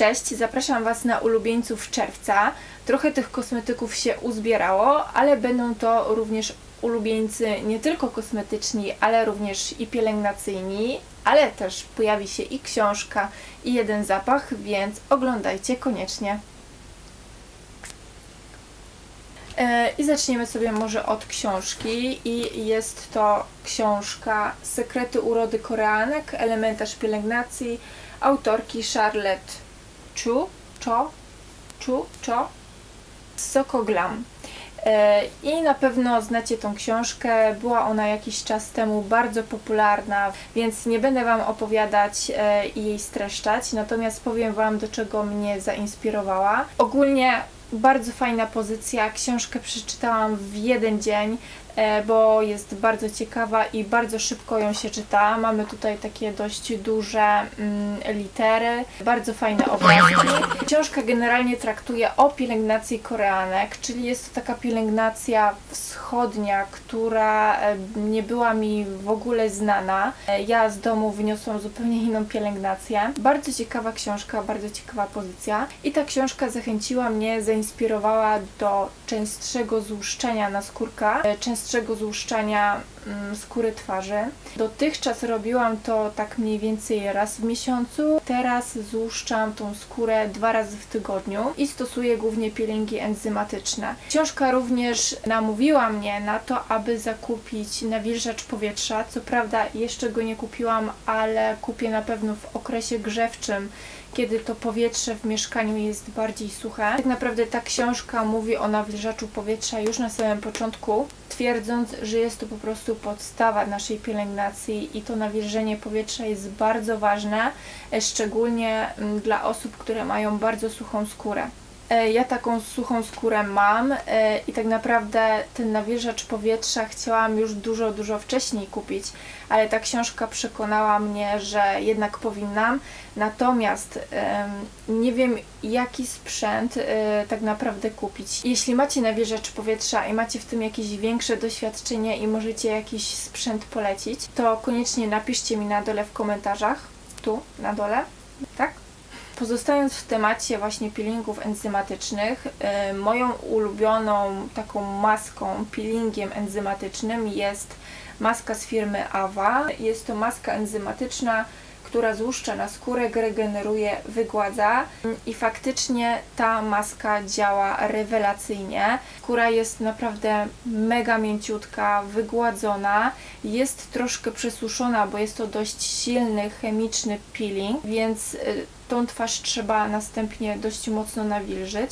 Cześć, zapraszam Was na ulubieńców czerwca. Trochę tych kosmetyków się uzbierało, ale będą to również ulubieńcy nie tylko kosmetyczni, ale również i pielęgnacyjni, ale też pojawi się i książka, i jeden zapach, więc oglądajcie koniecznie. E, I zaczniemy sobie może od książki i jest to książka Sekrety urody koreanek, elementarz pielęgnacji autorki Charlotte Chu, Cho, Chu, Cho, Soko Glam. E, I na pewno znacie tą książkę. Była ona jakiś czas temu bardzo popularna, więc nie będę Wam opowiadać e, i jej streszczać, natomiast powiem Wam, do czego mnie zainspirowała. Ogólnie bardzo fajna pozycja. Książkę przeczytałam w jeden dzień. E, bo jest bardzo ciekawa i bardzo szybko ją się czyta. Mamy tutaj takie dość duże mm, litery, bardzo fajne obrazki. Książka generalnie traktuje o pielęgnacji koreanek, czyli jest to taka pielęgnacja wschodnia, która e, nie była mi w ogóle znana. E, ja z domu wyniosłam zupełnie inną pielęgnację. Bardzo ciekawa książka, bardzo ciekawa pozycja i ta książka zachęciła mnie, zainspirowała do częstszego złuszczenia na skórka, częstszego częstszego złuszczania mm, skóry twarzy. Dotychczas robiłam to tak mniej więcej raz w miesiącu. Teraz złuszczam tą skórę dwa razy w tygodniu i stosuję głównie peelingi enzymatyczne. Książka również namówiła mnie na to, aby zakupić nawilżacz powietrza. Co prawda jeszcze go nie kupiłam, ale kupię na pewno w okresie grzewczym kiedy to powietrze w mieszkaniu jest bardziej suche. Tak naprawdę ta książka mówi o nawilżaczu powietrza już na samym początku, twierdząc, że jest to po prostu podstawa naszej pielęgnacji i to nawilżenie powietrza jest bardzo ważne, szczególnie mm, dla osób, które mają bardzo suchą skórę. E, ja taką suchą skórę mam e, i tak naprawdę ten nawilżacz powietrza chciałam już dużo, dużo wcześniej kupić, ale ta książka przekonała mnie, że jednak powinnam. Natomiast nie wiem, jaki sprzęt e, tak naprawdę kupić. Jeśli macie nawilżacz powietrza i macie w tym jakieś większe doświadczenie i możecie jakiś sprzęt polecić, to koniecznie napiszcie mi na dole w komentarzach. Tu, na dole. Tak? Pozostając w temacie właśnie peelingów enzymatycznych, y, moją ulubioną taką maską, peelingiem enzymatycznym jest maska z firmy Ava. Jest to maska enzymatyczna, która złuszcza na skórę, regeneruje, wygładza i faktycznie ta maska działa rewelacyjnie. Skóra jest naprawdę mega mięciutka, wygładzona, jest troszkę przesuszona, bo jest to dość silny chemiczny peeling, więc y, tą twarz trzeba następnie dość mocno nawilżyć.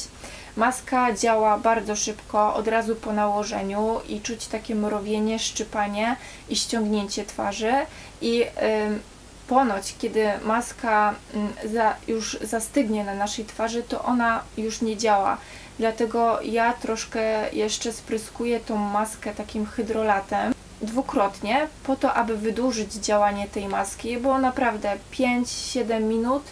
Maska działa bardzo szybko, od razu po nałożeniu i czuć takie mrowienie, szczypanie i ściągnięcie twarzy i yy, ponoć, kiedy maska za, już zastygnie na naszej twarzy, to ona już nie działa. Dlatego ja troszkę jeszcze spryskuję tą maskę takim hydrolatem dwukrotnie, po to, aby wydłużyć działanie tej maski, bo naprawdę 5-7 minut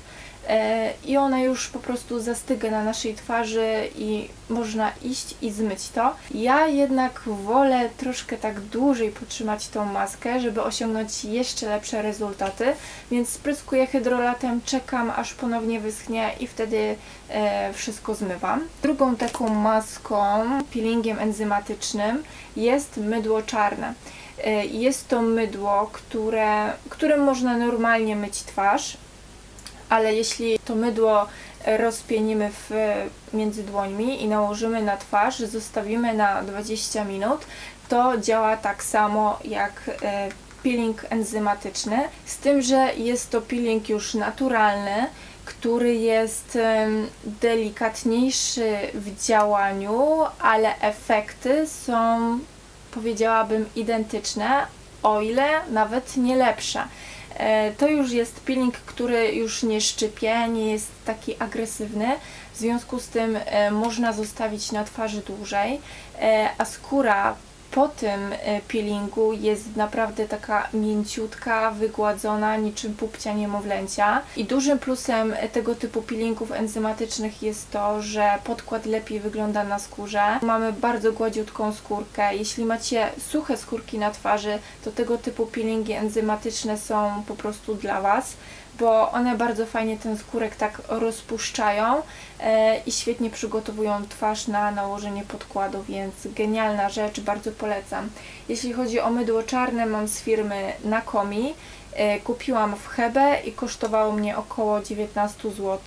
i ona już po prostu zastyga na naszej twarzy i można iść i zmyć to. Ja jednak wolę troszkę tak dłużej potrzymać tą maskę, żeby osiągnąć jeszcze lepsze rezultaty, więc spryskuję hydrolatem, czekam aż ponownie wyschnie i wtedy e, wszystko zmywam. Drugą taką maską, peelingiem enzymatycznym jest mydło czarne. E, jest to mydło, które, którym można normalnie myć twarz, ale jeśli to mydło rozpienimy w, między dłońmi i nałożymy na twarz, zostawimy na 20 minut, to działa tak samo jak e, peeling enzymatyczny, z tym, że jest to peeling już naturalny, który jest delikatniejszy w działaniu, ale efekty są, powiedziałabym, identyczne, o ile nawet nie lepsze. E, to już jest peeling, który już nie szczypie, nie jest taki agresywny, w związku z tym e, można zostawić na twarzy dłużej, e, a skóra po tym e, peelingu jest naprawdę taka mięciutka, wygładzona, niczym pupcia niemowlęcia. I dużym plusem tego typu peelingów enzymatycznych jest to, że podkład lepiej wygląda na skórze. Mamy bardzo gładziutką skórkę. Jeśli macie suche skórki na twarzy, to tego typu peelingi enzymatyczne są po prostu dla Was bo one bardzo fajnie ten skórek tak rozpuszczają e, i świetnie przygotowują twarz na nałożenie podkładu, więc genialna rzecz, bardzo polecam. Jeśli chodzi o mydło czarne, mam z firmy Nakomi. E, kupiłam w Hebe i kosztowało mnie około 19 zł.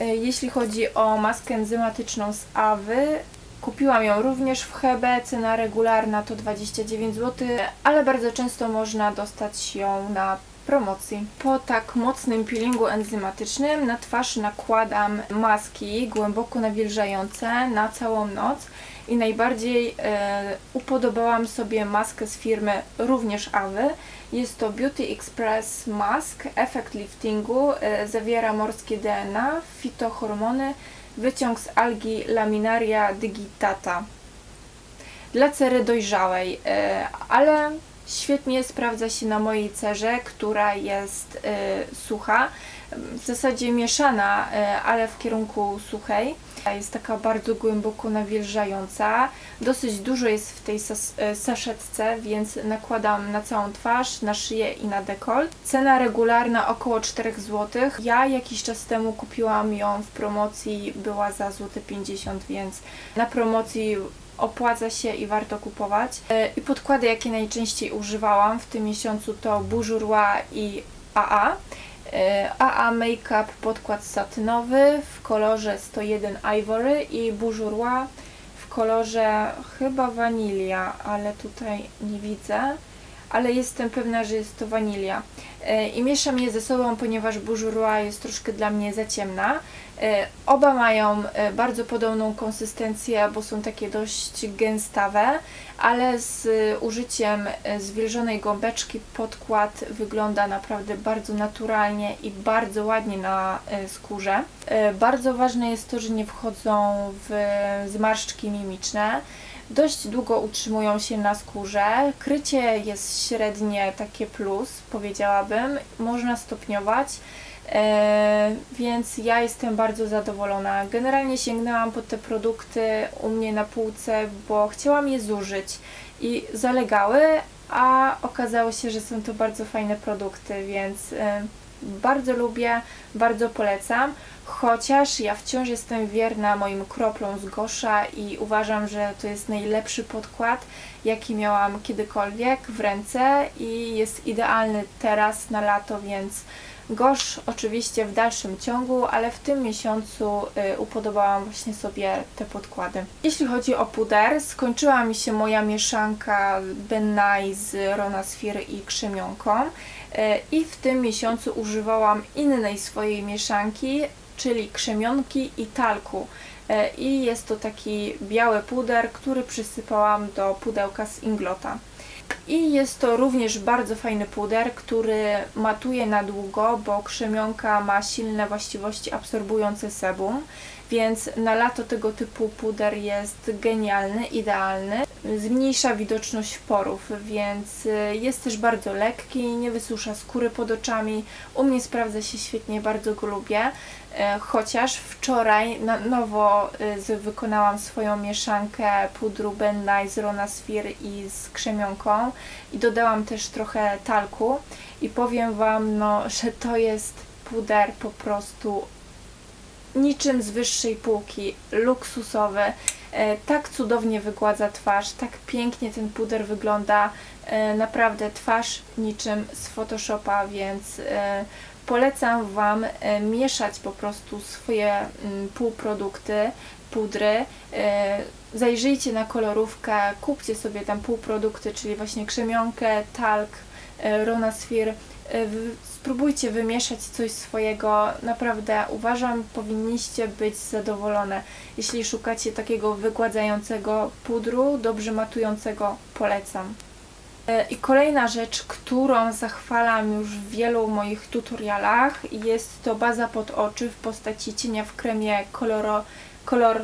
E, jeśli chodzi o maskę enzymatyczną z Awy, Kupiłam ją również w Hebe, cena regularna to 29 zł, ale bardzo często można dostać ją na promocji. Po tak mocnym peelingu enzymatycznym na twarz nakładam maski głęboko nawilżające na całą noc i najbardziej e, upodobałam sobie maskę z firmy również Awy. Jest to Beauty Express Mask, efekt liftingu, e, zawiera morskie DNA, fitohormony, wyciąg z algi Laminaria digitata dla cery dojrzałej, e, ale świetnie sprawdza się na mojej cerze, która jest e, sucha, w zasadzie mieszana, e, ale w kierunku suchej. Jest taka bardzo głęboko nawilżająca. Dosyć dużo jest w tej saszetce, więc nakładam na całą twarz, na szyję i na dekolt. Cena regularna około 4 zł. Ja jakiś czas temu kupiłam ją w promocji, była za złote 50, więc na promocji opłaca się i warto kupować. E, I podkłady, jakie najczęściej używałam w tym miesiącu to Bourjois i AA. AA e, Makeup podkład satynowy w kolorze 101 Ivory i Bourjois w kolorze chyba wanilia, ale tutaj nie widzę, ale jestem pewna, że jest to wanilia. E, I mieszam je ze sobą, ponieważ Bourjois jest troszkę dla mnie za ciemna. E, oba mają e, bardzo podobną konsystencję, bo są takie dość gęstawe, ale z użyciem e, zwilżonej gąbeczki podkład wygląda naprawdę bardzo naturalnie i bardzo ładnie na skórze. Bardzo ważne jest to, że nie wchodzą w zmarszczki mimiczne. Dość długo utrzymują się na skórze. Krycie jest średnie takie plus, powiedziałabym. Można stopniować. E, więc ja jestem bardzo zadowolona. Generalnie sięgnęłam po te produkty u mnie na półce, bo chciałam je zużyć i zalegały, a okazało się, że są to bardzo fajne produkty, więc e, bardzo lubię, bardzo polecam. Chociaż ja wciąż jestem wierna moim kroplom z Gosza i uważam, że to jest najlepszy podkład, jaki miałam kiedykolwiek w ręce i jest idealny teraz na lato, więc Gosz oczywiście w dalszym ciągu, ale w tym miesiącu y, upodobałam właśnie sobie te podkłady. Jeśli chodzi o puder, skończyła mi się moja mieszanka Ben Nye z Rona Sphere i krzemionką y, i w tym miesiącu używałam innej swojej mieszanki, czyli krzemionki i talku. Y, I jest to taki biały puder, który przysypałam do pudełka z Inglota. I jest to również bardzo fajny puder, który matuje na długo, bo krzemionka ma silne właściwości absorbujące sebum, więc na lato tego typu puder jest genialny, idealny. Zmniejsza widoczność porów, więc y, jest też bardzo lekki, nie wysusza skóry pod oczami. U mnie sprawdza się świetnie, bardzo go lubię. E, chociaż wczoraj na nowo y, wykonałam swoją mieszankę pudru Ben z Rona Sphere i z krzemionką i dodałam też trochę talku i powiem Wam, no, że to jest puder po prostu niczym z wyższej półki, luksusowy, e, tak cudownie wygładza twarz, tak pięknie ten puder wygląda, e, naprawdę twarz niczym z Photoshopa, więc polecam Wam e, mieszać po prostu swoje mm, półprodukty, pudry. E, zajrzyjcie na kolorówkę, kupcie sobie tam półprodukty, czyli właśnie krzemionkę, talk, e, Ronasphere. Spróbujcie wymieszać coś swojego. Naprawdę uważam, powinniście być zadowolone. Jeśli szukacie takiego wygładzającego pudru, dobrze matującego, polecam. E, I kolejna rzecz, którą zachwalam już w wielu moich tutorialach, jest to baza pod oczy w postaci cienia w kremie koloro, kolor,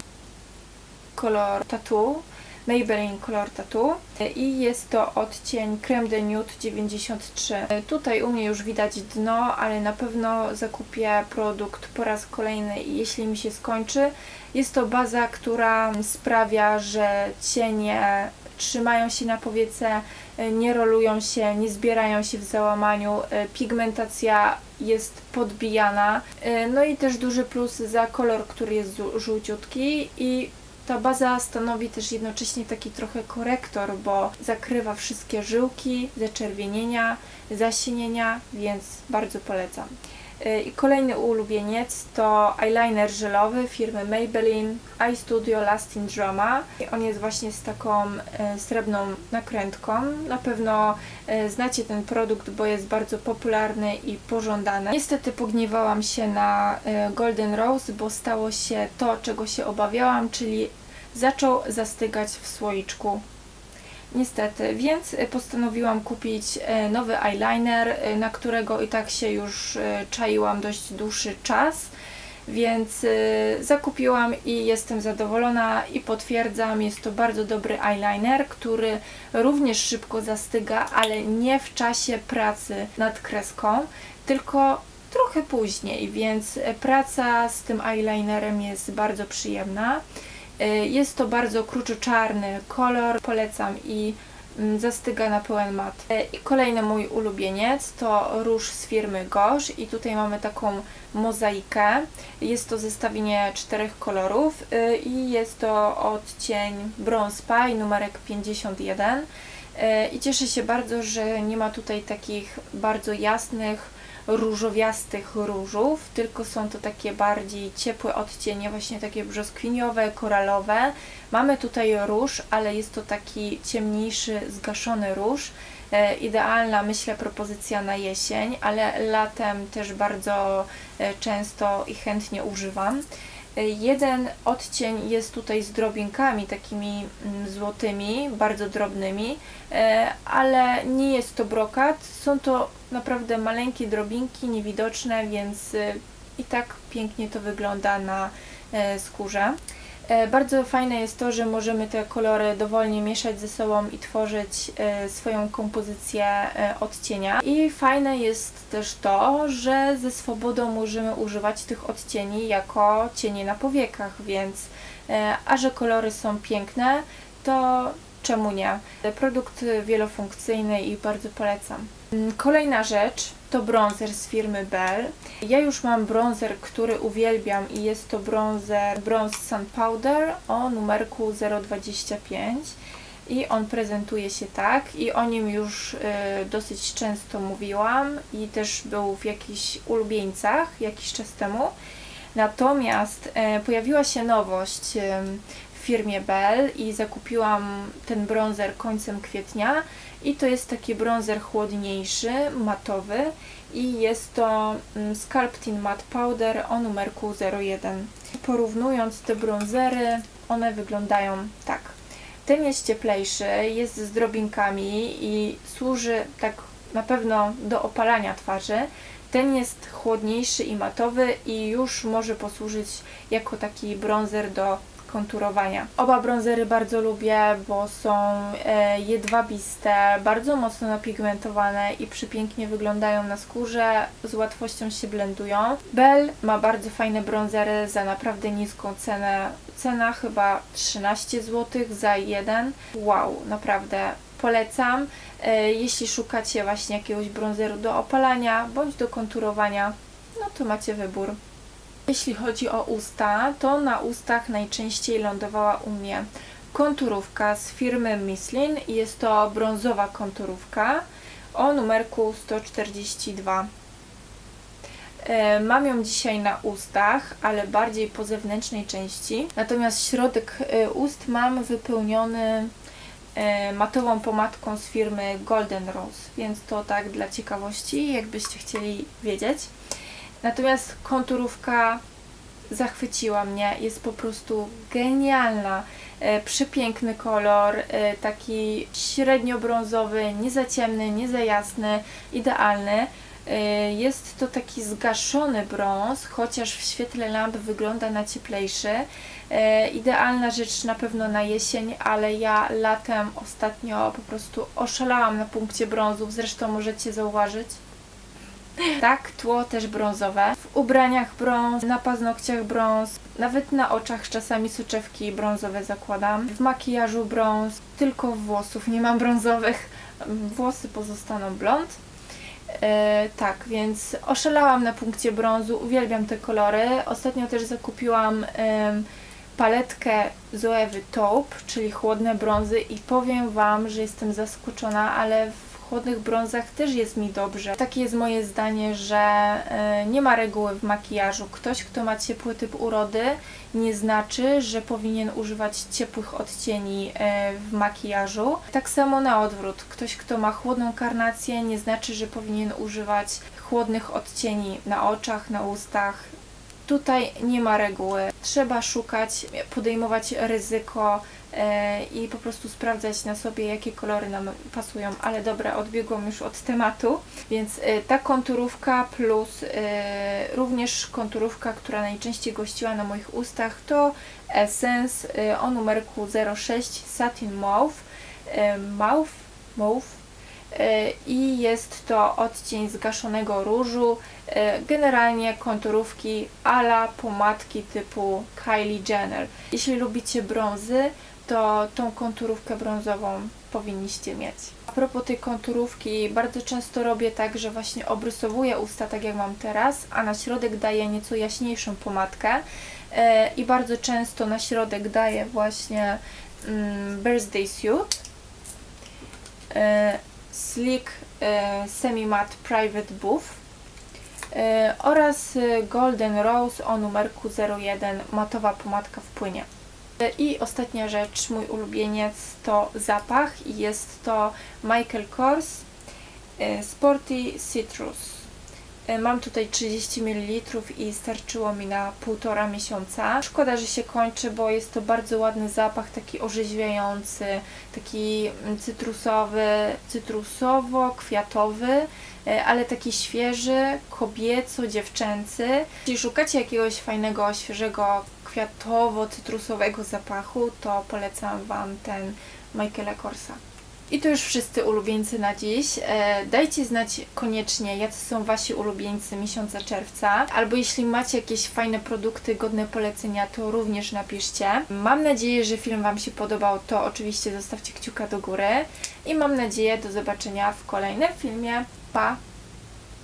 kolor tattoo. Maybelline Color Tattoo e, i jest to odcień Creme de Nude 93. E, tutaj u mnie już widać dno, ale na pewno zakupię produkt po raz kolejny i jeśli mi się skończy. Jest to baza, która sprawia, że cienie trzymają się na powiece, e, nie rolują się, nie zbierają się w załamaniu. E, pigmentacja jest podbijana. E, No i też duży plus za kolor, który jest żół- żółciutki i ta baza stanowi też jednocześnie taki trochę korektor, bo zakrywa wszystkie żyłki, zaczerwienienia, zasienienia, więc bardzo polecam. E, I kolejny ulubieniec to eyeliner żelowy firmy Maybelline Eye Studio Lasting Drama. On jest właśnie z taką e, srebrną nakrętką. Na pewno e, znacie ten produkt, bo jest bardzo popularny i pożądany. Niestety pogniewałam się na Golden Rose, bo stało się to, czego się obawiałam, czyli zaczął zastygać w słoiczku Niestety, więc y, postanowiłam kupić e, nowy eyeliner, e, na którego i tak się już e, czaiłam dość dłuższy czas, więc e, zakupiłam i jestem zadowolona i potwierdzam, jest to bardzo dobry eyeliner, który również szybko zastyga, ale nie w czasie pracy nad kreską, tylko trochę później, więc e, praca z tym eyelinerem jest bardzo przyjemna. Y, Jest to bardzo kruczo-czarny kolor, polecam i mm, zastyga na pełen mat. Y, I kolejny mój ulubieniec to róż z firmy Gosh i tutaj mamy taką mozaikę. Jest to zestawienie czterech kolorów y, i jest to odcień Bronze Pie numerek 51. Y, I cieszę się bardzo, że nie ma tutaj takich bardzo jasnych, różowiastych różów, tylko są to takie bardziej ciepłe odcienie, właśnie takie brzoskwiniowe, koralowe. Mamy tutaj róż, ale jest to taki ciemniejszy, zgaszony róż. E, idealna, myślę, propozycja na jesień, ale latem też bardzo e, często i chętnie używam. Jeden odcień jest tutaj z drobinkami takimi mm, złotymi, bardzo drobnymi, e, ale nie jest to brokat. Są to naprawdę maleńkie drobinki, niewidoczne, więc e, i tak pięknie to wygląda na e, skórze. E, Bardzo fajne jest to, że możemy te kolory dowolnie mieszać ze sobą i tworzyć e, swoją kompozycję e, odcienia. I fajne jest też to, że ze swobodą możemy używać tych odcieni jako cienie na powiekach, więc a że kolory są piękne, to czemu nie? Produkt wielofunkcyjny i bardzo polecam. Kolejna rzecz to bronzer z firmy Bell. Ja już mam bronzer, który uwielbiam i jest to bronzer Bronze Sun Powder o numerku 025 i on prezentuje się tak i o nim już y, dosyć często mówiłam i też był w jakichś ulubieńcach jakiś czas temu. Natomiast e, pojawiła się nowość em, w firmie Bell i zakupiłam ten bronzer końcem kwietnia i to jest taki bronzer chłodniejszy, matowy i jest to mm, Sculpting Matte Powder o numerku 01. Porównując te bronzery, one wyglądają tak. Ten jest cieplejszy, jest z drobinkami i służy tak na pewno do opalania twarzy. Ten jest chłodniejszy i matowy i już może posłużyć jako taki bronzer do konturowania. Oba bronzery bardzo lubię, bo są e, jedwabiste, bardzo mocno napigmentowane i przepięknie wyglądają na skórze, z łatwością się blendują. Bell ma bardzo fajne bronzery za naprawdę niską cenę. Cena chyba 13 zł za jeden. Wow, naprawdę polecam. E, jeśli szukacie właśnie jakiegoś bronzeru do opalania bądź do konturowania, no to macie wybór. Jeśli chodzi o usta, to na ustach najczęściej lądowała u mnie konturówka z firmy Misslin. Jest to brązowa konturówka o numerku 142. E, Mam ją dzisiaj na ustach, ale bardziej po zewnętrznej części. Natomiast środek e, ust mam wypełniony e, matową pomadką z firmy Golden Rose, więc to tak dla ciekawości, jakbyście chcieli wiedzieć. Natomiast konturówka zachwyciła mnie, jest po prostu genialna. E, przepiękny kolor, e, taki średnio brązowy, nie za ciemny, nie za jasny, idealny. E, Jest to taki zgaszony brąz, chociaż w świetle lamp wygląda na cieplejszy. E, Idealna rzecz na pewno na jesień, ale ja latem ostatnio po prostu oszalałam na punkcie brązów, zresztą możecie zauważyć. Tak, tło też brązowe. W ubraniach brąz, na paznokciach brąz, nawet na oczach czasami soczewki brązowe zakładam. W makijażu brąz, tylko włosów nie mam brązowych. Włosy pozostaną blond. E, tak, więc oszalałam na punkcie brązu, uwielbiam te kolory. Ostatnio też zakupiłam em, paletkę Zoewy Taupe, czyli chłodne brązy i powiem Wam, że jestem zaskoczona, ale chłodnych brązach też jest mi dobrze. Takie jest moje zdanie, że e, nie ma reguły w makijażu. Ktoś, kto ma ciepły typ urody, nie znaczy, że powinien używać ciepłych odcieni e, w makijażu. Tak samo na odwrót. Ktoś, kto ma chłodną karnację, nie znaczy, że powinien używać chłodnych odcieni na oczach, na ustach. Tutaj nie ma reguły. Trzeba szukać, podejmować ryzyko i po prostu sprawdzać na sobie, jakie kolory nam pasują. Ale dobra, odbiegłam już od tematu. Więc e, ta konturówka plus e, również konturówka, która najczęściej gościła na moich ustach, to Essence e, o numerku 06 Satin Mauve. E, Mauve? Mauve? E, i jest to odcień zgaszonego różu. E, Generalnie konturówki ala pomadki typu Kylie Jenner. Jeśli lubicie brązy, to tą konturówkę brązową powinniście mieć. A propos tej konturówki, bardzo często robię tak, że właśnie obrysowuję usta tak jak mam teraz, a na środek daję nieco jaśniejszą pomadkę E, i bardzo często na środek daję właśnie mm, Birthday Suit e, Slick e, Semi Matte Private Buff oraz Golden Rose o numerku 01 matowa pomadka w płynie. I ostatnia rzecz, mój ulubieniec to zapach i jest to Michael Kors e, Sporty Citrus. E, Mam tutaj 30 ml i starczyło mi na półtora miesiąca. Szkoda, że się kończy, bo jest to bardzo ładny zapach, taki orzeźwiający, taki mm, cytrusowy, cytrusowo-kwiatowy, e, ale taki świeży, kobieco-dziewczęcy. Jeśli szukacie jakiegoś fajnego, świeżego, kwiatowo-cytrusowego zapachu, to polecam Wam ten Michaela Korsa. I to już wszyscy ulubieńcy na dziś. E, dajcie znać koniecznie, jacy są Wasi ulubieńcy miesiąca czerwca. Albo jeśli macie jakieś fajne produkty godne polecenia, to również napiszcie. Mam nadzieję, że film Wam się podobał. To oczywiście zostawcie kciuka do góry. I mam nadzieję do zobaczenia w kolejnym filmie. Pa!